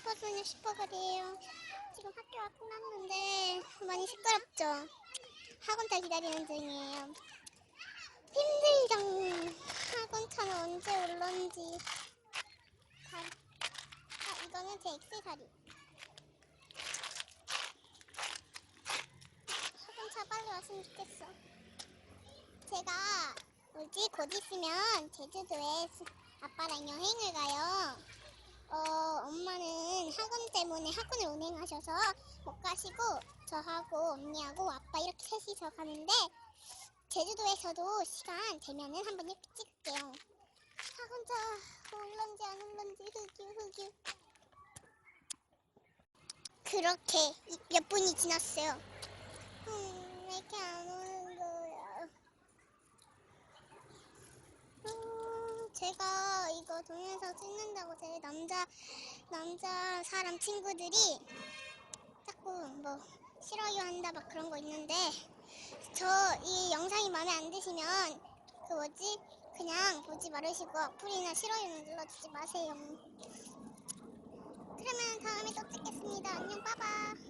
슈퍼소녀 슈퍼걸이에요. 지금 학교 와 끝났는데 많이 시끄럽죠? 학원차 기다리는 중이에요. 힘들죠. 학원차는 언제 올런지. 다- 아, 이거는 제 액세서리. 학원차 빨리 왔으면 좋겠어. 제가 뭐지 곧 있으면 제주도에 수- 아빠랑 여행을 가요. 때문에 학원을 운행하셔서 못 가시고 저하고 언니하고 아빠 이렇게 셋이서 가는데 제주도에서도 시간 되면은 한번 찍을게요. 학원차 올런지 안 올런지 흑유 흑유. 그렇게 이- 몇 분이 지났어요. 음, 왜 이렇게 안 오는 거야? 음, 제가 이거 동영상 찍는다고 제 남자 남자 사람 친구들이 자꾸 뭐 싫어요 한다 막 그런 거 있는데 저 이 영상이 마음에 안 드시면 그 뭐지 그냥 보지 말으시고 악플이나 싫어요는 눌러주지 마세요. 그러면 다음에 또 찍겠습니다. 안녕 빠바.